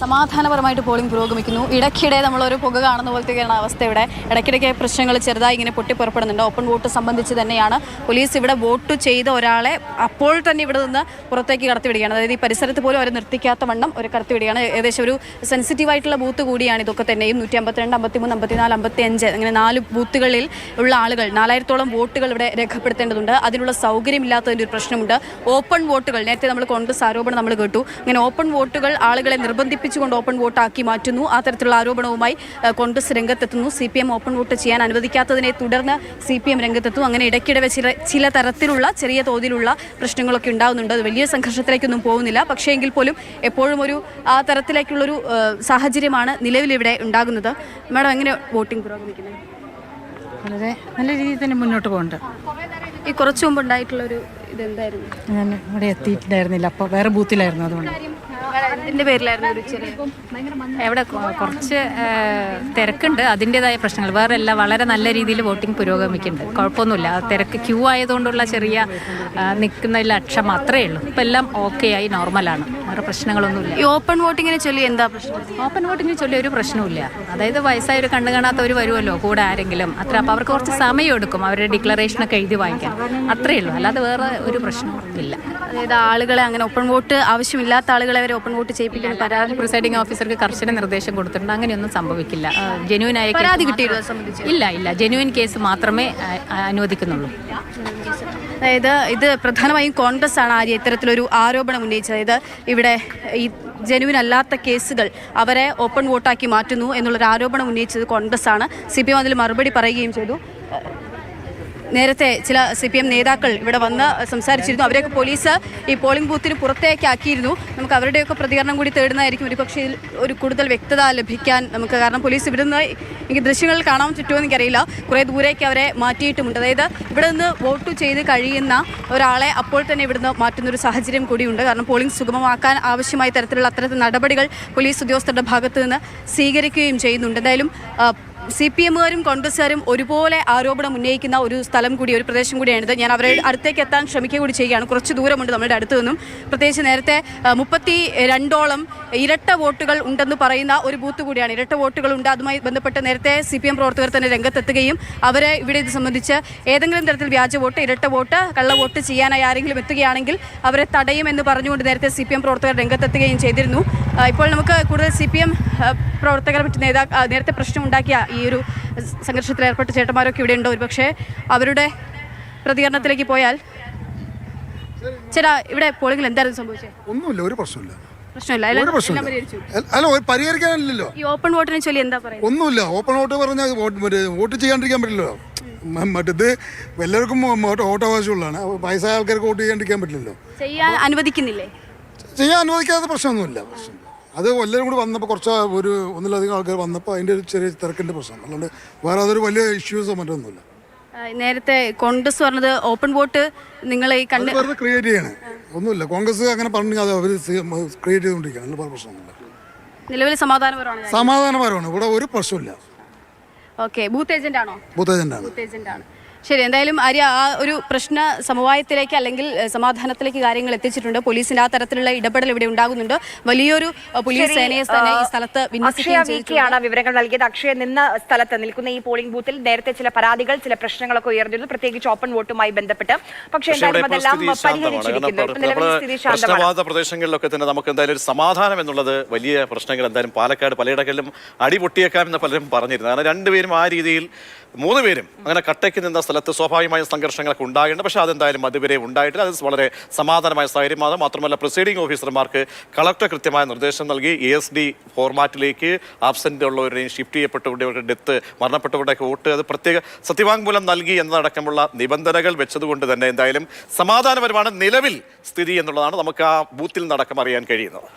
സമാധാനപരമായിട്ട് polling പുരോഗമിക്കുന്നു. ഇടയ്ക്കിടെ നമ്മളൊരു പുക കാണുന്ന പോലത്തെയാണ് അവസ്ഥ ഇവിടെ. ഇടയ്ക്കിടയ്ക്ക് പ്രശ്നങ്ങൾ ചെറുതായി ഇങ്ങനെ പൊട്ടിപ്പുറപ്പെടുന്നുണ്ട് ഓപ്പൺ വോട്ട് സംബന്ധിച്ച് തന്നെയാണ്. പോലീസ് ഇവിടെ വോട്ട് ചെയ്ത ഒരാളെ അപ്പോൾ തന്നെ ഇവിടെ നിന്ന് പുറത്തേക്ക് കടത്തിവിടുകയാണ്. അതായത് ഈ പരിസരത്ത് പോലും അവർ നിർത്തിക്കാത്ത വണ്ണം ഒരു കടത്തിവിടുകയാണ്. ഏകദേശം ഒരു സെൻസിറ്റീവ് ആയിട്ടുള്ള ബൂത്ത് കൂടിയാണ് ഇതൊക്കെ തന്നെയും. നൂറ്റി അമ്പത്തിരണ്ട് അമ്പത്തിമൂന്ന് അമ്പത്തിനാല് അമ്പത്തി അഞ്ച് അങ്ങനെ നാല് ബൂത്തുകളിൽ ഉള്ള ആളുകൾ നാലായിരത്തോളം വോട്ടുകൾ ഇവിടെ രേഖപ്പെടുത്തേണ്ടതുണ്ട്. അതിനുള്ള സൗകര്യമില്ലാത്തതിന്റെ ഒരു പ്രശ്നമുണ്ട്. ഓപ്പൺ വോട്ടുകൾ നേരത്തെ നമ്മൾ കോൺഗ്രസ് ആരോപണം നമ്മൾ കേട്ടു. അങ്ങനെ ഓപ്പൺ വോട്ടുകൾ ആളുകളെ നിർബന്ധിപ്പിച്ചുകൊണ്ട് ഓപ്പൺ വോട്ടാക്കി മാറ്റുന്നു. ആ തരത്തിലുള്ള ആരോപണവുമായി Congress രംഗത്തെത്തുന്നു. C P M open vote ചെയ്യാൻ അനുവദിക്കാത്തതിനെ തുടർന്ന് സി പി എം രംഗത്തെത്തും അങ്ങനെ ഇടയ്ക്കിടെ വെച്ച് ചില ചില തരത്തിലുള്ള ചെറിയ തോതിലുള്ള പ്രശ്നങ്ങളൊക്കെ ഉണ്ടാകുന്നുണ്ട്. അത് വലിയ സംഘർഷത്തിലേക്കൊന്നും പോകുന്നില്ല. പക്ഷേ എങ്കിൽ പോലും എപ്പോഴും ഒരു ആ തരത്തിലേക്കുള്ളൊരു സാഹചര്യമാണ് നിലവിലിവിടെ ഉണ്ടാകുന്നത്. മാഡം എങ്ങനെ വോട്ടിംഗ് പുരോഗമിക്കുന്നത് വളരെ നല്ല രീതിയിൽ തന്നെ മുന്നോട്ട് പോകുന്നുണ്ട് ഈ കുറച്ചു മുമ്പ് ഉണ്ടായിട്ടുള്ളൊരു ഇതെന്തായിരുന്നു? ഞാൻ ഇവിടെ എത്തിയിട്ടുണ്ടായിരുന്നില്ല. അപ്പോൾ വേറെ ബൂത്തിലായിരുന്നു അതുകൊണ്ട്. ഇതിന്റെ പേരിലായിരുന്നു ഒരു ചെറിയ എവിടെ? കുറച്ച് തിരക്കുണ്ട്. അതിന്റെതായ പ്രശ്നങ്ങൾ. വേറെ എല്ലാം വളരെ നല്ല രീതിയിൽ വോട്ടിംഗ് പുരോഗമിക്കുന്നുണ്ട്. കുഴപ്പമൊന്നുമില്ല. തിരക്ക് ക്യൂ ആയതുകൊണ്ടുള്ള ചെറിയ നിൽക്കുന്ന നിൽക്കുന്നതിൽ അക്ഷം മാത്രമേ ഉള്ളൂ. ഇപ്പം എല്ലാം ഓക്കെ ആയി നോർമലാണ് വേറെ പ്രശ്നങ്ങളൊന്നുമില്ല. ഈ ഓപ്പൺ വോട്ടിങ്ങിനെ ചൊല്ലി എന്താ പ്രശ്നം? ഓപ്പൺ വോട്ടിങ്ങിനെ ചൊല്ലി ഒരു പ്രശ്നമില്ല അതായത് വയസ്സായവർ കണ്ണു കാണാത്തവർ വരുമല്ലോ കൂടെ ആരെങ്കിലും. അത്ര അപ്പോൾ അവർക്ക് കുറച്ച് സമയം എടുക്കും അവരുടെ ഡിക്ലറേഷനൊക്കെ എഴുതി വാങ്ങിക്കാൻ. അത്രയേ ഉള്ളൂ. അല്ലാതെ വേറെ ഒരു പ്രശ്നവും ഇല്ല. അതായത് ആളുകളെ അങ്ങനെ ഓപ്പൺ വോട്ട് ആവശ്യമില്ലാത്ത ആളുകളെ വരെ ഓപ്പൺ വോട്ട് ചെയ്യിപ്പിക്കാൻ പരാതി പ്രിസൈഡിംഗ് ഓഫീസർക്ക് കർശന നിർദ്ദേശം കൊടുത്തിട്ടുണ്ട്. അങ്ങനെയൊന്നും സംഭവിക്കില്ല. ജെന്യൂൻ ആയ പരാതി സംബന്ധിച്ച്? ഇല്ല ഇല്ല. ജെന്യൂൻ കേസ് മാത്രമേ അനുവദിക്കുന്നുള്ളൂ. അതായത് ഇത് പ്രധാനമായും കോൺഗ്രസ് ആണ് ആര്യ ഇത്തരത്തിലൊരു ആരോപണം ഉന്നയിച്ചത്. അതായത് ഇവിടെ ഈ ജനുവിൻ അല്ലാത്ത കേസുകൾ അവരെ ഓപ്പൺ വോട്ടാക്കി മാറ്റുന്നു എന്നുള്ളൊരു ആരോപണം ഉന്നയിച്ചത് കോൺഗ്രസ് ആണ്. സി പി എം അതിൽ മറുപടി പറയുകയും ചെയ്തു. നേരത്തെ ചില സി പി എം നേതാക്കൾ ഇവിടെ വന്ന് സംസാരിച്ചിരുന്നു. അവരെയൊക്കെ പോലീസ് ഈ പോളിംഗ് ബൂത്തിന് പുറത്തേക്ക് ആക്കിയിരുന്നു നമുക്ക് അവരുടെയൊക്കെ പ്രതികരണം കൂടി തേടുന്നതായിരിക്കും. ഒരു പക്ഷേ ഇതിൽ ഒരു കൂടുതൽ വ്യക്തത ലഭിക്കാൻ നമുക്ക് കാരണം പോലീസ് ഇവിടെ നിന്ന് എനിക്ക് ദൃശ്യങ്ങൾ കാണാൻ ചുറ്റുമോ എനിക്കറിയില്ല. കുറേ ദൂരേക്ക് അവരെ മാറ്റിയിട്ടുമുണ്ട്. അതായത് ഇവിടെ നിന്ന് വോട്ട് ചെയ്ത് കഴിയുന്ന ഒരാളെ അപ്പോൾ തന്നെ ഇവിടുന്ന് മാറ്റുന്ന ഒരു സാഹചര്യം കൂടിയുണ്ട്. കാരണം പോളിംഗ് സുഗമമാക്കാൻ ആവശ്യമായ തരത്തിലുള്ള അത്തരത്തിൽ നടപടികൾ പോലീസ് ഉദ്യോഗസ്ഥരുടെ ഭാഗത്ത് നിന്ന് സ്വീകരിക്കുകയും ചെയ്യുന്നുണ്ട്. എന്തായാലും സി പി എമ്മുകാരും കോൺഗ്രസ്സുകാരും ഒരുപോലെ ആരോപണം ഉന്നയിക്കുന്ന ഒരു സ്ഥലം കൂടി ഒരു പ്രദേശം കൂടിയാണിത്. ഞാൻ അവരെ അടുത്തേക്ക് എത്താൻ ശ്രമിക്കുക കൂടി ചെയ്യുകയാണ്. കുറച്ച് ദൂരമുണ്ട് നമ്മുടെ അടുത്തു നിന്നും. പ്രത്യേകിച്ച് നേരത്തെ മുപ്പത്തി രണ്ടോളം ഇരട്ട വോട്ടുകൾ ഉണ്ടെന്ന് പറയുന്ന ഒരു ബൂത്ത് കൂടിയാണ്. ഇരട്ട വോട്ടുകൾ ഉണ്ട്. അതുമായി ബന്ധപ്പെട്ട് നേരത്തെ സി പി എം പ്രവർത്തകർ തന്നെ രംഗത്തെത്തുകയും അവരെ ഇവിടെ ഇത് സംബന്ധിച്ച് ഏതെങ്കിലും തരത്തിൽ വ്യാജ വോട്ട് ഇരട്ട വോട്ട് കള്ള വോട്ട് ചെയ്യാനായി ആരെങ്കിലും എത്തുകയാണെങ്കിൽ അവരെ തടയുമെന്ന് പറഞ്ഞുകൊണ്ട് നേരത്തെ സി പി എം പ്രവർത്തകർ രംഗത്തെത്തുകയും ചെയ്തിരുന്നു. ഇപ്പോൾ നമുക്ക് കൂടുതൽ സി പി എം പ്രവർത്തകരെ പറ്റി നേതാ നേരത്തെ നേരത്തെ പ്രശ്നമുണ്ടാക്കിയ ഈ ഒരു സംഘർഷത്തിൽ ഏർപ്പെട്ട ചേട്ടന്മാരൊക്കെ ഇവിടെ ഉണ്ട് ഒരുപക്ഷെ. അവരുടെ പ്രതികരണത്തിലേക്ക് പോയാൽ ചേട്ടാ ഇവിടെ പോളിംഗിൽ എന്തായിരുന്നു സംഭവിച്ചത് ഒന്നുമില്ല ഒരു പ്രശ്നമില്ല. അല്ല- പരിഹരിക്കാനില്ലല്ലോ. ഈ ഓപ്പൺ വോട്ടിനെ ചൊല്ലി എന്താ ഒന്നുമില്ല ഓപ്പൺ വോട്ട് പറഞ്ഞാൽ വോട്ട് ചെയ്യാണ്ടിരിക്കാൻ പറ്റില്ലല്ലോ. മറ്റത് എല്ലാവർക്കും വോട്ട് വോട്ടവകാശമുള്ളതാണ് വയസ്സായ ആൾക്കാർക്ക് വോട്ട് ചെയ്യാണ്ടിരിക്കാൻ പറ്റില്ലല്ലോ. ചെയ്യാൻ അനുവദിക്കുന്നില്ലേ? ചെയ്യാൻ അനുവദിക്കാത്ത പ്രശ്നമൊന്നുമില്ല പ്രശ്നം അത് എല്ലാവരും കൂടി വന്നപ്പോൾ കുറച്ച് ഒരു ഒന്നിലധികം ആൾക്കാർ വന്നപ്പോൾ അതിന്റെ ഒരു ചെറിയ തിരക്കിന്റെ പ്രശ്നം. അല്ലാണ്ട് വേറെ അതൊരു വലിയ ഇഷ്യൂസോ മറ്റൊന്നുമില്ല നേരത്തെ കോൺഗ്രസ് പറഞ്ഞത് ഓപ്പൺ വോട്ട് നിങ്ങൾ ഈ കണ്ടു വെറുതെ ക്രിയേറ്റ് ചെയ്യണേ. ഒന്നുമില്ല. കോൺഗ്രസ് അങ്ങനെ പറഞ്ഞു അത് അവർ ക്രിയേറ്റ് ചെയ്തുകൊണ്ടിരിക്കുകയാണ്. വേറെ പ്രശ്നമൊന്നുമില്ല നിലവിൽ സമാധാനപരമാണ്? സമാധാനപരമാണ്. ഇവിടെ ഒരു പ്രശ്നമില്ല ഓക്കെ ബൂത്ത് ഏജന്റ് ആണോ? ബൂത്ത് ഏജന്റാണ് ബൂത്ത് ഏജന്റ് ആണ്. ശരി എന്തായാലും ആര്യ ആ ഒരു പ്രശ്ന സമവായത്തിലേക്ക് അല്ലെങ്കിൽ സമാധാനത്തിലേക്ക് കാര്യങ്ങൾ എത്തിച്ചിട്ടുണ്ട്. പോലീസിന്റെ ആ തരത്തിലുള്ള ഇടപെടൽ ഇവിടെ ഉണ്ടാകുന്നുണ്ട്. വലിയൊരു പോലീസ് സേനയെ തന്നെ ഈ സ്ഥലത്ത് വിന്യസിക്കുകയാണ് വിവരങ്ങൾ നൽകിയത്. അക്ഷയ നിന്ന സ്ഥലത്ത് നിൽക്കുന്ന ഈ പോളിംഗ് ബൂത്തിൽ നേരത്തെ ചില പരാതികൾ ചില പ്രശ്നങ്ങളൊക്കെ ഉയർന്നിരുന്നു. പ്രത്യേകിച്ച് ഓപ്പൺ വോട്ടുമായി ബന്ധപ്പെട്ട്. പക്ഷേ എന്തായാലും അതെല്ലാം പരിഹരിച്ചിരിക്കുന്നു. പ്രദേശങ്ങളിലൊക്കെ തന്നെ നമുക്ക് എന്തായാലും ഒരു സമാധാനം എന്നുള്ളത് വലിയ പ്രശ്നങ്ങൾ എന്തായാലും പാലക്കാട് പലയിടങ്ങളിലും അടി പൊട്ടിയേക്കാമെന്ന് പലരും പറഞ്ഞിരുന്നു. കാരണം രണ്ടുപേരും ആ രീതിയിൽ മൂന്ന് പേരും അങ്ങനെ കട്ടയ്ക്ക് നിന്ന സ്ഥലത്ത് സ്വാഭാവികമായ സംഘർഷങ്ങളൊക്കെ ഉണ്ടായിട്ടുണ്ട്. പക്ഷേ അതെന്തായാലും അതുവരെ ഉണ്ടായിട്ടില്ല. അത് വളരെ സമാധാനമായ സ്ഥൈര്യമാണ് മാത്രമല്ല പ്രിസൈഡിംഗ് ഓഫീസർമാർക്ക് കളക്ടർ കൃത്യമായ നിർദ്ദേശം നൽകി. എ എസ് ഡി ഫോർമാറ്റിലേക്ക് ആബ്സെന്റ് ഉള്ളവരുടെയും ഷിഫ്റ്റ് ചെയ്യപ്പെട്ടവരുടെ ഡെത്ത് മരണപ്പെട്ടവരുടെയൊക്കെ വോട്ട് അത് പ്രത്യേക സത്യവാങ്മൂലം നൽകി എന്നതടക്കമുള്ള നിബന്ധനകൾ വെച്ചതുകൊണ്ട് തന്നെ എന്തായാലും സമാധാനപരമാണ് നിലവിൽ സ്ഥിതി എന്നുള്ളതാണ് നമുക്ക് ആ ബൂത്തിൽ നടക്കം അറിയാൻ കഴിയുന്നത്.